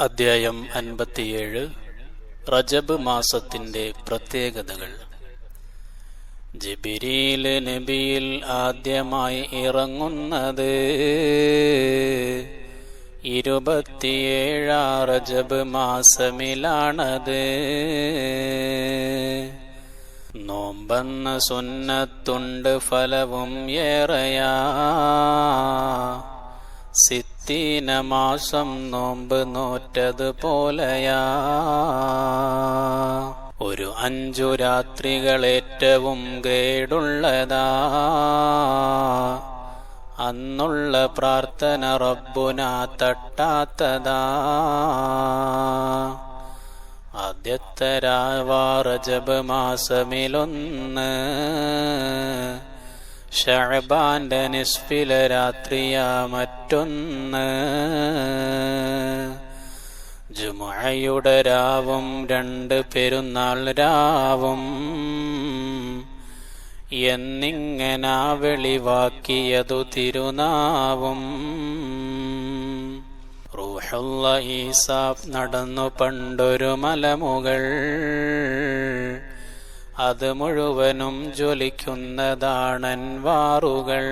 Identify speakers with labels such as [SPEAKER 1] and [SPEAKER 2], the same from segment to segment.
[SPEAKER 1] അദ്ധ്യായം അൻപത്തിയേഴ്. റജബ് മാസത്തിന്റെ പ്രത്യേകതകൾ. ജിബിരിയിൽ നബിയിൽ ആദ്യമായി ഇറങ്ങുന്നത് ഇരുപത്തിയേഴാ റജബ് മാസമിലാണത്. നോമ്പെന്ന സുന്നത്തുണ്ട് ഫലവും ഏറയാ. സിത്തീന മാസം നോമ്പ് നോറ്റത് പോലെയാ. ഒരു അഞ്ചു രാത്രികൾ ഏറ്റവും ഗ്രേഡുള്ളതാ അന്നുള്ള പ്രാർത്ഥന റബ്ബുന തട്ടാത്തതാ. ആദ്യത്തെ രാവാറജബ് മാസമിലൊന്ന് ഷഅബാന്റെ നിസ്ഫില രാത്രിയാ മറ്റൊന്ന്. ജുമുഅയുടെ രാവും രണ്ട് പെരുന്നാൾ രാവും. എന്നിങ്ങനാ വെളിവാക്കിയതു തിരുനാവും. റൂഹുള്ള ഈസാഫ് നടന്നു പണ്ടൊരു മലമുകൾ. അത് മുഴുവനും ജ്വലിക്കുന്നതാണൻ വാറുകൾ.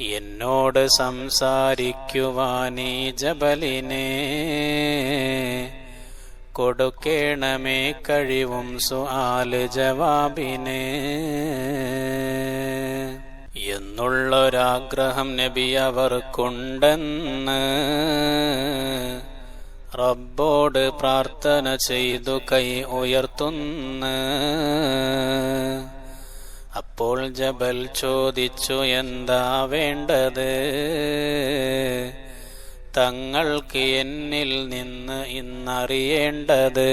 [SPEAKER 1] എന്നോട് സംസാരിക്കുവാനീ ജബലിനെ കൊടുക്കേണമേ കഴിവും സുആൽ ജവാബിനെ. എന്നുള്ളൊരാഗ്രഹം നബി അവർക്കുണ്ടെന്ന് റബ്ബോട് പ്രാർത്ഥന ചെയ്തു കൈ ഉയർത്തുന്ന. അപ്പോൾ ജബൽ ചോദിച്ചു എന്താ വേണ്ടത്? തങ്ങൾക്ക് എന്നിൽ നിന്ന് ഇന്നറിയേണ്ടത്?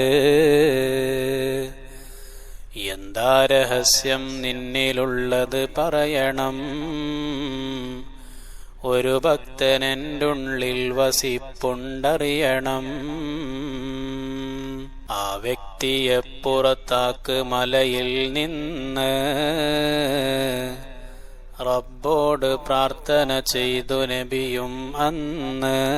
[SPEAKER 1] എന്താ രഹസ്യം നിന്നിലുള്ളത് പറയണം. ഒരു ഭക്തനെന്റെ ഉള്ളിൽ വസിപ്പുണ്ടറിയണം. ആ വ്യക്തിയെ പുറത്താക്ക് മലയിൽ നിന്ന്. റബ്ബോട് പ്രാർത്ഥന ചെയ്തു നബിയും അന്ന്.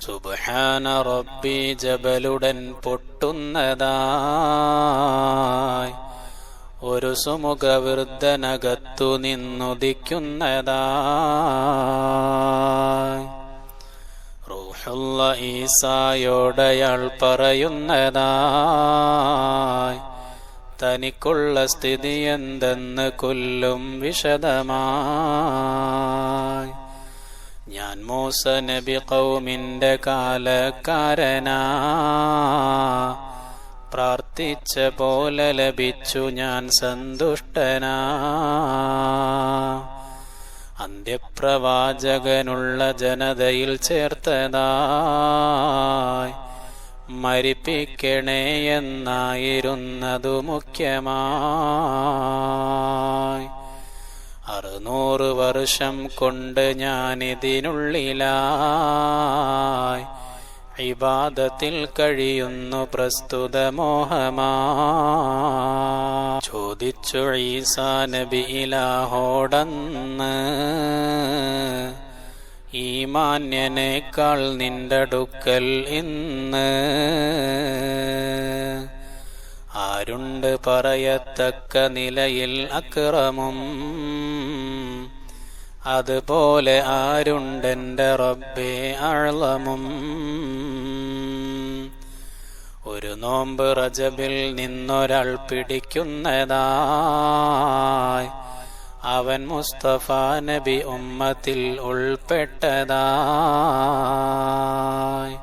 [SPEAKER 1] സുബ്ഹാന റബ്ബി ജബലുടൻ പൊട്ടുന്നതായി. ഒരു സുമുഖവൃദ്ധനകത്തു നിന്നുദിക്കുന്നതാ. റൂഹുള്ള ഈസായോടയാൾ പറയുന്നതായി തനിക്കുള്ള സ്ഥിതി എന്തെന്ന് കൊല്ലും വിശദമായി. ഞാൻ മൂസ നബി കൗമിന്റെ കാലക്കാരനാ. പ്രാർത്ഥിച്ച പോലെ ലഭിച്ചു ഞാൻ സന്തുഷ്ടനാ. അന്ത്യപ്രവാചകനുള്ള ജനതയിൽ ചേർത്തതായി. മരിപ്പിക്കണേ എന്നായിരുന്നതു മുഖ്യമായി. അറുന്നൂറ് വർഷം കൊണ്ട് ഞാനിതിനുള്ളിലായി. ഇബാദത്തിൽ കഴിയുന്നു പ്രസ്തുത മോഹമാ. ചോദിച്ചു ഈസാ നബി ഇലാഹോടന്ന് ഈ മാന്യനേക്കാൾ നിന്റെ അടുക്കൽ ഇന്ന് ആരുണ്ട് പറയത്തക്ക നിലയിൽ അക്രമം? അതുപോലെ ആരുണ്ടെന്റെ റബ്ബേ ആളമും ഒരു നോമ്പ് റജബിൽ നിന്നൊരാൾ പിടിക്കുന്നതായി. അവൻ മുസ്തഫ നബി ഉമ്മത്തിൽ ഉൾപ്പെട്ടതായി.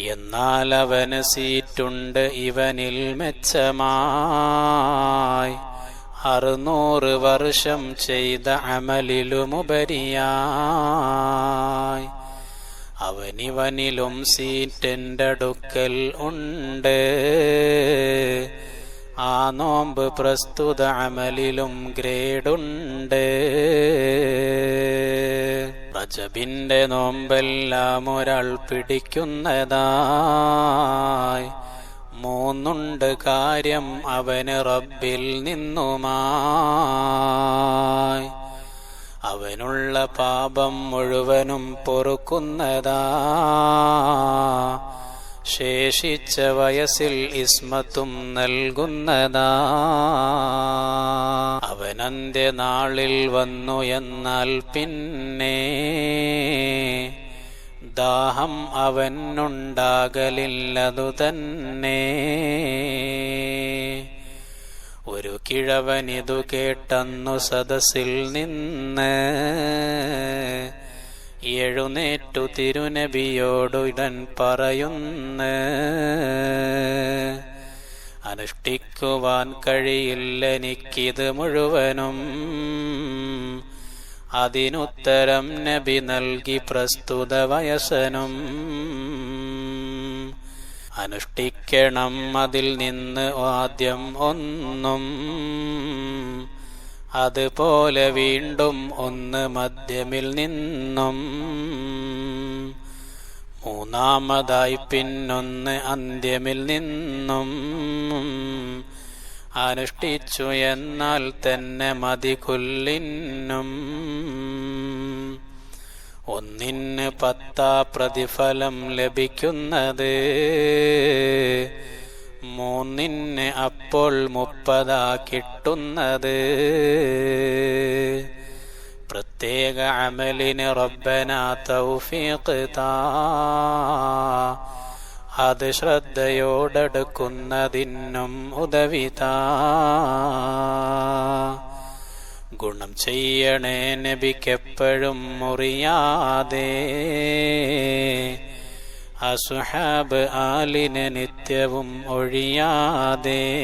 [SPEAKER 1] എന്നാൽ അവന് സീറ്റുണ്ട് ഇവനിൽ മെച്ചമായി. അറുന്നൂറ് വർഷം ചെയ്ത അമലിലുമുപരിയായി. അവനിവനിലും സീറ്റെന്റെ അടുക്കൽ ഉണ്ട്. ആ നോമ്പ് പ്രസ്തുത അമലിലും ഗ്രേഡുണ്ട്. റജബിന്റെ നോമ്പെല്ലാം ഒരാൾ പിടിക്കുന്നതായി. മൂന്നുണ്ട് കാര്യം അവന് റബ്ബിൽ നിന്നുമായി. അവനുള്ള പാപം മുഴുവനും പൊറുക്കുന്നതാ. ശേഷിച്ച വയസ്സിൽ ഇസ്മത്തും നൽകുന്നതാ. അവനന്ത്യ നാളിൽ വന്നു എന്നാൽ പിന്നെ ദാഹം അവനുണ്ടാകലില്ലതു തന്നെ. ഒരു കിഴവനിതു കേട്ടന്നു സദസ്സിൽ നിന്ന്. എഴുന്നേറ്റു തിരുനബിയോടുടൻ പറയുന്ന. അനുഷ്ഠിക്കുവാൻ കഴിയില്ലെനിക്കിത് മുഴുവനും. അതിനുത്തരം നബി നൽകി പ്രസ്തുത വയസ്സനും. അനുഷ്ഠിക്കണം അതിൽ നിന്ന് ആദ്യം ഒന്നും. അതുപോലെ വീണ്ടും ഒന്ന് മധ്യമിൽ നിന്നും. മൂന്നാമതായി പിന്നൊന്ന് അന്ത്യമിൽ നിന്നും. അനുഷ്ഠിച്ചു എന്നാൽ തന്നെ മതി കൊല്ലിനും ഒന്നിന് പത്താ പ്രതിഫലം ലഭിക്കുന്നത്. മൂന്നിന് അപ്പോൾ മുപ്പതാ കിട്ടുന്നത്. പ്രത്യേക അമലിന് റബ്ബന തൗഫീഖ് താ. അത് ശ്രദ്ധയോടെടുക്കുന്നതിനും ഉദവിതാ. ഗുണം ചെയ്യണേ നബിക്കെപ്പോഴും മുറിയാതെ. അസുഹാബ് ആലിന് നിത്യവും ഒഴിയാതെ.